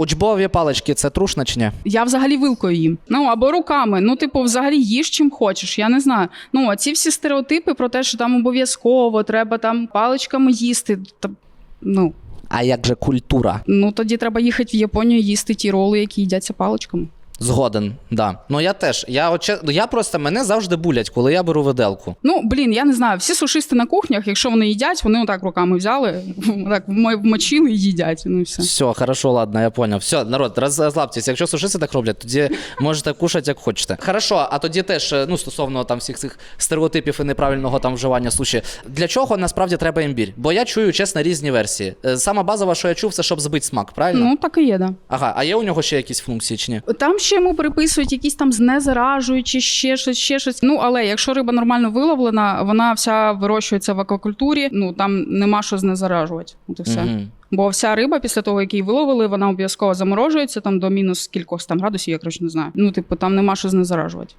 Учбові палички це трушно чи ні? Я взагалі вилкою їм. Ну або руками. Ну, типу, взагалі їж чим хочеш. Я не знаю. Ну, а ці всі стереотипи про те, що там обов'язково треба там паличками їсти. Та, ну, А як же культура? ну тоді треба їхати в Японію їсти ті роли, які їдяться паличками. Згоден, да. Ну я теж. Я, оче... я просто мене завжди булять, коли я беру виделку. Ну, блін, я не знаю. Всі сушисти на кухнях, якщо вони їдять, вони отак руками взяли, так вмо- вмочили і їдять. Ну все. Все, хорошо, ладно, я понял. Все, народ, розслабтесь. Якщо сушисти так роблять, тоді можете кушати як хочете. Хорошо, а тоді теж, е, ну, стосовно там всіх цих стереотипів і неправильного там вживання суші. Для чого насправді треба імбір? Бо я чую, чесно, різні версії. Е, Сама базова, що я чув, це щоб збити смак, правильно? Ну, так і є, да. Ага, а є у нього ще якісь функції чи ні? Там ще йому приписують якісь там знезаражуючі, ще щось, ще щось. Ну але якщо риба нормально виловлена, вона вся вирощується в аквакультурі. Ну там нема що знезаражувати. От і все. Бо вся риба, після того, як її виловили, вона обов'язково заморожується там до мінус кількох там градусів, я коротше не знаю. Ну, типу, там нема що знезаражувати.